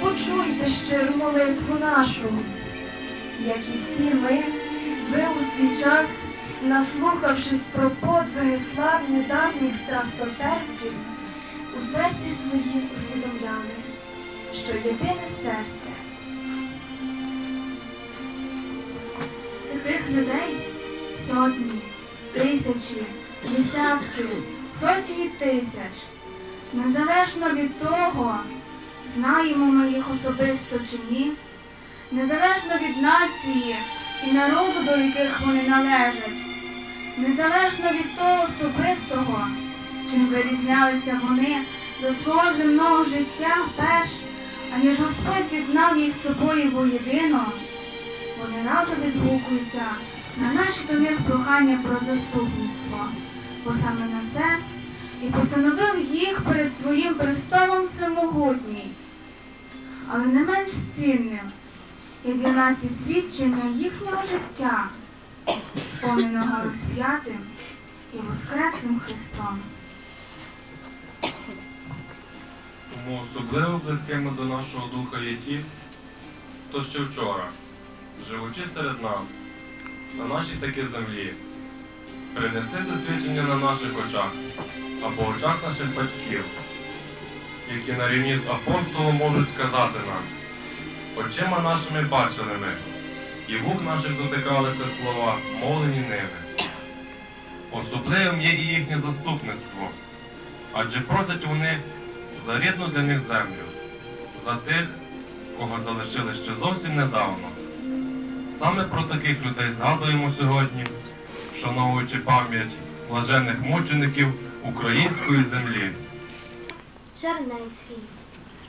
почуйте щиру молитву нашу, як і всі ми, ви у свій час, наслухавшись про подвиги славні давніх страстотерпців, у серці своїм усвідомляли, що єдине серце. Таких людей сотні, тисячі, десятки, сотні тисяч. Незалежно від того, знаємо ми їх особисто чи ні, незалежно від нації і народу, до яких вони належать, незалежно від того особистого, чим вирізнялися вони за свого земного життя перш, аніж Господь з'єднав їх з собою воєдино, вони радо відгукуються на наші до них прохання про заступництво, бо саме на це і постановив їх перед своїм престолом всемогутній, але не менш цінним, і для нас і свідчення їхнього життя, сповненого розп'ятим і воскресним Христом. Тому особливо близькими до нашого духа є ті, хто ще вчора, живучи серед нас, на нашій таки землі, принесли це свідчення на наших очах або очах наших батьків, які на рівні з апостолом можуть сказати нам, очима нашими бачили ми, і вух наших дотикалися слова, мовлені ними. Особливим є і їхнє заступництво, адже просять вони за рідну для них землю, за тих, кого залишили ще зовсім недавно. Саме про таких людей згадуємо сьогодні, шановуючи пам'ять блаженних мучеників української землі. Чернецький,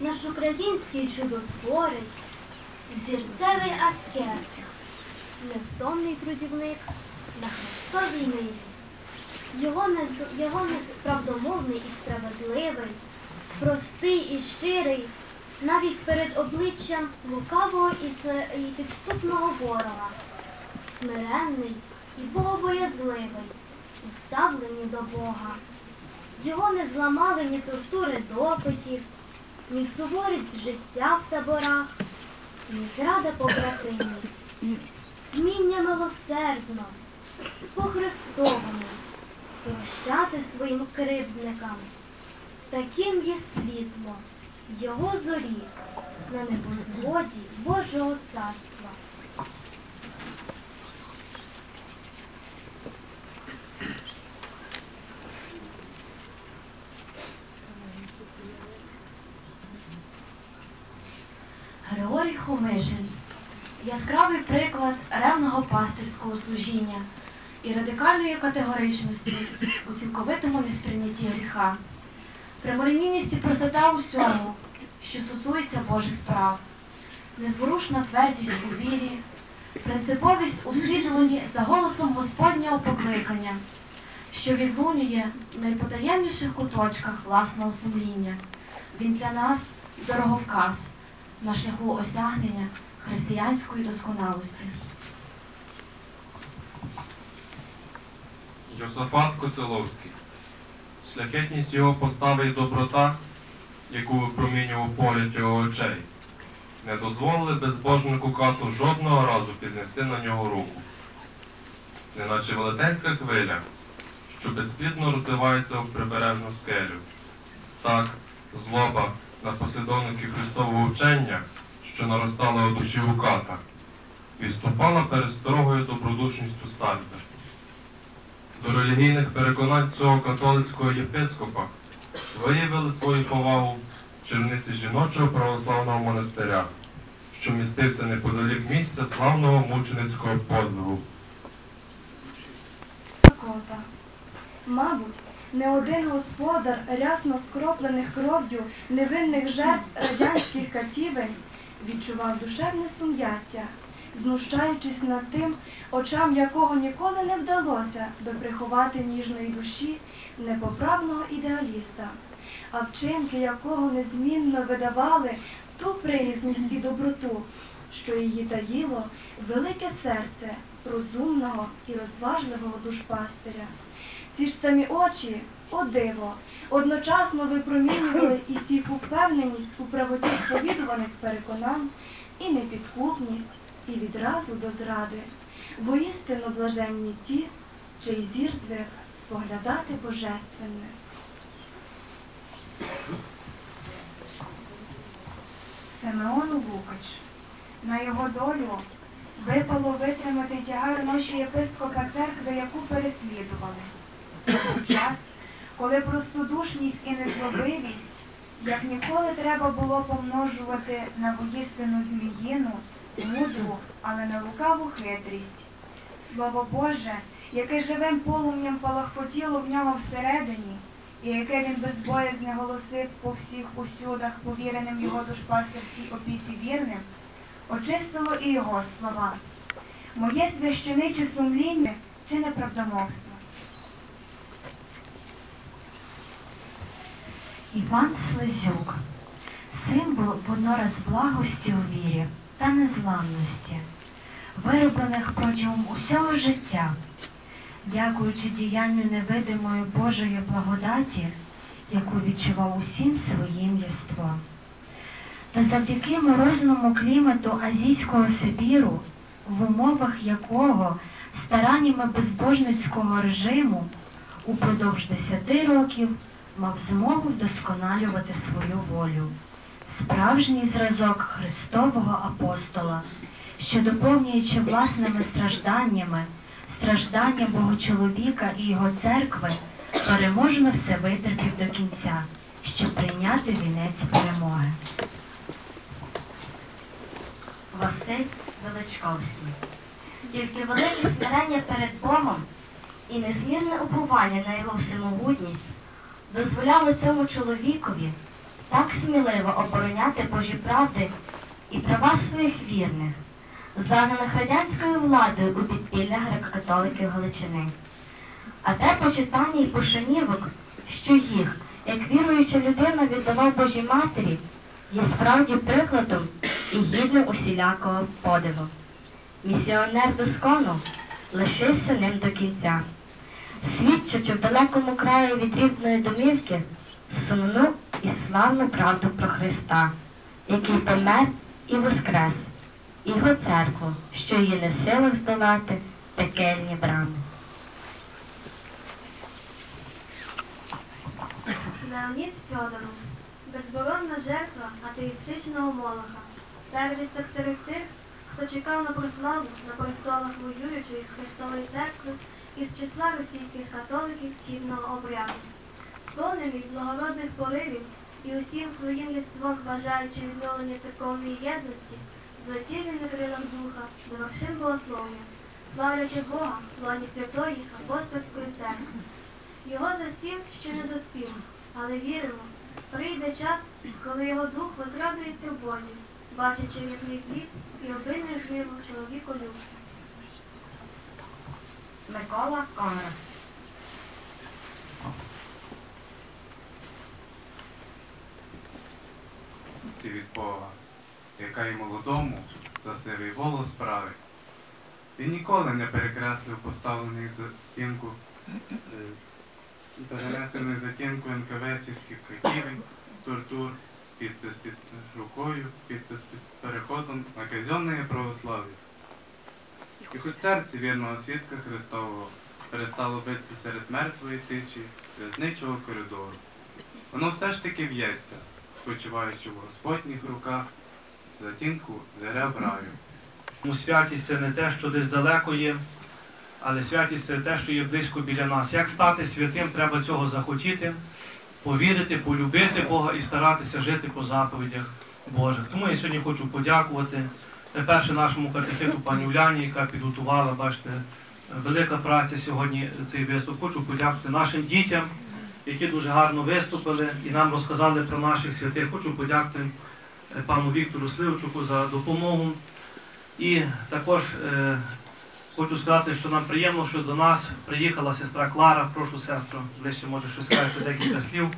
наш український чудотворець, зірцевий аскет, невтомний трудівник на Христовій ниві. Його, нез- його правдомовний і справедливий, простий і щирий, навіть перед обличчям лукавого і підступного ворога, смиренний і богобоязливий, у ставленні до Бога. Його не зламали ні тортури допитів, ні суворість життя в таборах, ні зрада побратимів. Вміння милосердно, по-христовому прощати своїм кривдникам. Таким є світло, його зорі на небозводі Божого царства. Григорій яскравий приклад ревного пастирського служіння і радикальної категоричності у цілковитому несприйнятті гріха, прямолінійність і простота у всьому, що стосується Божих справ, незворушна твердість у вірі, принциповість у слідуванні за голосом Господнього покликання, що відлунює в найпотаємніших куточках власного сумління. Він для нас дороговказ на шляху осягнення християнської досконалості. Йосафат Коцеловський. Шляхетність його постави і доброта, яку випромінював погляд його очей, не дозволили безбожнику кату жодного разу піднести на нього руку. Неначе велетенська хвиля, що безплідно розливається об прибережну скелю. Так, злоба на послідовників Христового вчення, що наростала у душі у ката, відступала перед строгою добродушністю старця. До релігійних переконань цього католицького єпископа виявили свою повагу черниці жіночого православного монастиря, що містився неподалік місця славного мученицького подвигу. Мабуть, не один господар рясно скроплених кров'ю невинних жертв радянських катівень відчував душевне сум'яття, знущаючись над тим, очам якого ніколи не вдалося би приховати ніжної душі непоправного ідеаліста, а вчинки якого незмінно видавали ту приязнісність і доброту, що її таїло велике серце розумного і розважливого душпастиря. Ці ж самі очі, о диво, одночасно випромінювали і стійку впевненість у правоті сповідуваних переконань, і непідкупність, і відразу до зради. Воістину блаженні ті, чий зір звик споглядати божественне. Симеону Лукач. На його долю випало витримати тягар ноші єпископа церкви, яку переслідували. Це час, коли простодушність і незлобивість, як ніколи треба було помножувати на воїстину зміїну, мудру, але не лукаву хитрість. Слово Боже, яке живим полум'ям палахкотіло в нього всередині, і яке він безбоязне голосив по всіх усюдах, повіреним його душпастерській опіці вірним, очистило і його слова. Моє священиче сумління чи неправдомовство. Іван Слизюк, символ воднораз благості у вірі та незламності, вироблених протягом усього життя, дякуючи діянню невидимої Божої благодаті, яку відчував усім своїм єством. Та завдяки морозному клімату азійського Сибіру, в умовах якого стараннями безбожницького режиму упродовж десяти років мав змогу вдосконалювати свою волю. Справжній зразок Христового апостола, що доповнюючи власними стражданнями, страждання Богочоловіка і його церкви, переможно все витерпів до кінця, щоб прийняти вінець перемоги. Василь Величковський. Тільки велике смирення перед Богом і незмірне уповання на його всемогутність дозволяло цьому чоловікові так сміливо обороняти Божі правди і права своїх вірних, загнаних радянською владою у підпілля греко-католиків Галичини. А те почитання і пошанівок, що їх, як віруюча людина, віддавав Божій Матері, є справді прикладом і гідним усілякого подиву. Місіонер доскону лишився ним до кінця, свідчачи в далекому краї від рідної домівки сумну і славну правду про Христа, який помер і воскрес, і його церкву, що її не в силах здолати пекельні брами. Леонід Фьодоров. Безборонна жертва атеїстичного молоха. Первісток серед тих, хто чекав на прославу на престолах воюючої Христової церкви із числа російських католиків східного обряду. Сповнений благородних поривів і усім своїм єством бажаючи відновлення церковної єдності, злетів він на крилах духа до вершин богослов'я, славлячи Бога лоні святої апостольської церкви. Його засів ще не доспів, але віримо, прийде час, коли його дух возрадується в Бозі, бачачи ясний плід і обильне живо чоловіку любця. Микола Конрад. Ти від яка й молодому за сивий волос править. Він ніколи не перекреслив поставлений затінку, е, перенесений затінку НКВСівських катівень, тортур, підпис під рукою, підпис під переходом на казенне православ'я. І хоч серце вірного свідка Христового перестало битися серед мертвої тичі в'язничого коридору. Воно все ж таки б'ється, спочиваючи в Господніх руках, в затінку дерев раю. Тому святість це не те, що десь далеко є, але святість це те, що є близько біля нас. Як стати святим, треба цього захотіти, повірити, полюбити Бога і старатися жити по заповідях Божих. Тому я сьогодні хочу подякувати перше нашому катехету пані Уляні, яка підготувала, бачите, велика праця сьогодні цей виступ. Хочу подякувати нашим дітям, які дуже гарно виступили і нам розказали про наших святих. Хочу подякувати е, пану Віктору Сливчуку за допомогу. І також е, хочу сказати, що нам приємно, що до нас приїхала сестра Клара. Прошу сестру, ближче може щось скажете декілька слів.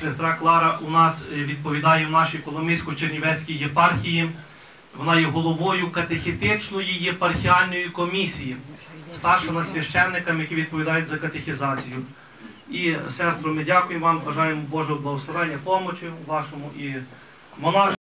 Сестра Клара у нас е, відповідає в нашій Коломийсько-Чернівецькій єпархії Вона є головою катехітичної єпархіальної комісії, старша над священниками, які відповідають за катехізацію. І, сестру, ми дякуємо вам, бажаємо Божого благословення, помочі вашому і монаш.